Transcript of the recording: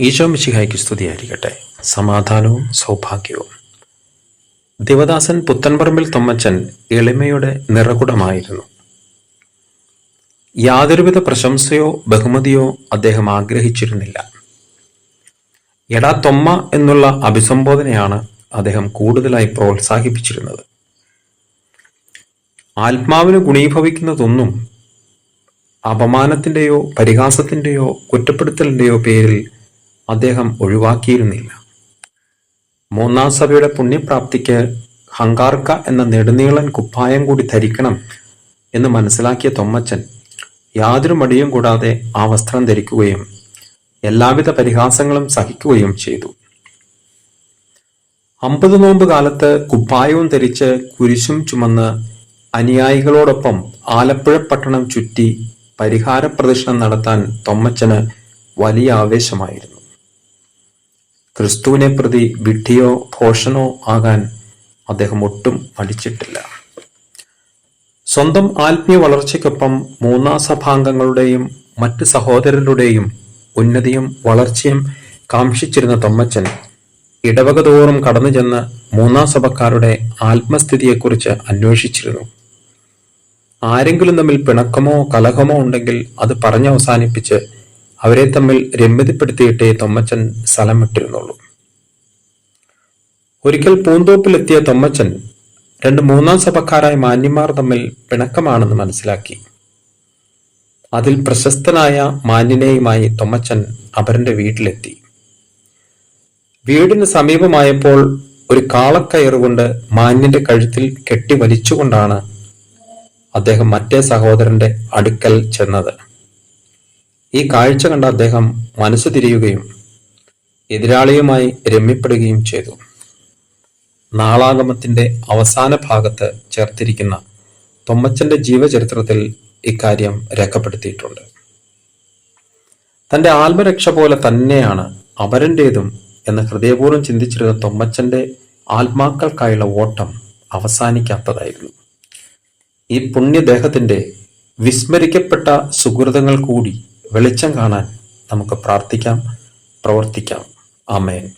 ഈശോ മിശിഹായ്ക്ക് സ്തുതിയായിരിക്കട്ടെ. സമാധാനവും സൗഭാഗ്യവും. ദേവദാസൻ പുത്തൻപറമ്പിൽ തൊമ്മച്ചൻ എളിമയുടെ നിറകുടമായിരുന്നു. യാതൊരുവിധ പ്രശംസയോ ബഹുമതിയോ അദ്ദേഹം ആഗ്രഹിച്ചിരുന്നില്ല. എടാ തൊമ്മ എന്നുള്ള അഭിസംബോധനയാണ് അദ്ദേഹം കൂടുതലായി പ്രോത്സാഹിപ്പിച്ചിരുന്നത്. ആത്മാവിന് ഗുണീഭവിക്കുന്നതൊന്നും അപമാനത്തിന്റെയോ പരിഹാസത്തിന്റെയോ കുറ്റപ്പെടുത്തലിന്റെയോ പേരിൽ അദ്ദേഹം ഒഴിവാക്കിയിരുന്നില്ല. മൂന്നാം സഭയുടെ പുണ്യപ്രാപ്തിക്ക് ഹങ്കാർക്ക എന്ന നെടുനീളൻ കുപ്പായം കൂടി ധരിക്കണം എന്ന് മനസ്സിലാക്കിയ തൊമ്മച്ചൻ യാതൊരു മടിയും കൂടാതെ ആ വസ്ത്രം ധരിക്കുകയും എല്ലാവിധ പരിഹാസങ്ങളും സഹിക്കുകയും ചെയ്തു. അമ്പത് നോമ്പ് കാലത്ത് കുപ്പായവും ധരിച്ച് കുരിശും ചുമന്ന് അനുയായികളോടൊപ്പം ആലപ്പുഴ പട്ടണം ചുറ്റി പരിഹാര പ്രദർശനം നടത്താൻ തൊമ്മച്ചന് വലിയ ആവേശമായിരുന്നു. ക്രിസ്തുവിനെ പ്രതി വിഡ്ഢിയോ ഭോഷനോ ആകാൻ അദ്ദേഹം ഒട്ടും മടിച്ചിട്ടില്ല. സ്വന്തം ആത്മീയ വളർച്ചയ്ക്കൊപ്പം മൂന്നാം സഭാംഗങ്ങളുടെയും മറ്റ് സഹോദരരുടെയും ഉന്നതിയും വളർച്ചയും കാംക്ഷിച്ചിരുന്ന തൊമ്മച്ചൻ ഇടവക തോറും കടന്നു ചെന്ന് മൂന്നാം സഭക്കാരുടെ ആത്മസ്ഥിതിയെക്കുറിച്ച് അന്വേഷിച്ചിരുന്നു. ആരെങ്കിലും തമ്മിൽ പിണക്കമോ കലഹമോ ഉണ്ടെങ്കിൽ അത് പറഞ്ഞവസാനിപ്പിച്ച് അവരെ തമ്മിൽ രമ്യതപ്പെടുത്തിയിട്ടേ തൊമ്മച്ചൻ സ്ഥലം വിട്ടിരുന്നുള്ളൂ ഒരിക്കൽ പൂന്തോപ്പിലെത്തിയ തൊമ്മച്ചൻ രണ്ട് മൂന്നാം സഭക്കാരായ മാന്യന്മാർ തമ്മിൽ പിണക്കമാണെന്ന് മനസ്സിലാക്കി. അതിൽ പ്രശസ്തനായ മാന്യനെയുമായി തൊമ്മച്ചൻ അവരന്റെ വീട്ടിലെത്തി. വീടിന് സമീപമായപ്പോൾ ഒരു കാളക്കയറുകൊണ്ട് മാന്യന്റെ കഴുത്തിൽ കെട്ടി വലിച്ചുകൊണ്ടാണ് അദ്ദേഹം മറ്റേ സഹോദരന്റെ അടുക്കൽ ചെന്നത്. ഈ കാഴ്ച കണ്ട അദ്ദേഹം മനസ്സ് തിരിയുകയും എതിരാളിയുമായി രമ്യപ്പെടുകയും ചെയ്തു. നാളാഗമത്തിന്റെ അവസാന ഭാഗത്ത് ചേർത്തിരിക്കുന്ന തൊമ്മച്ചന്റെ ജീവചരിത്രത്തിൽ ഇക്കാര്യം രേഖപ്പെടുത്തിയിട്ടുണ്ട്. തന്റെ ആത്മരക്ഷ പോലെ തന്നെയാണ് അപരന്റേതും എന്ന് ഹൃദയപൂർവം ചിന്തിച്ചിരുന്ന തൊമ്മച്ചന്റെ ആത്മാക്കൾക്കായുള്ള ഓട്ടം അവസാനിക്കാത്തതായിരുന്നു. ഈ പുണ്യദേഹത്തിന്റെ വിസ്മരിക്കപ്പെട്ട സുഹൃതങ്ങൾ കൂടി വെളിച്ചം കാണാൻ നമുക്ക് പ്രാർത്ഥിക്കാം പ്രവർത്തിക്കാം. ആമേൻ.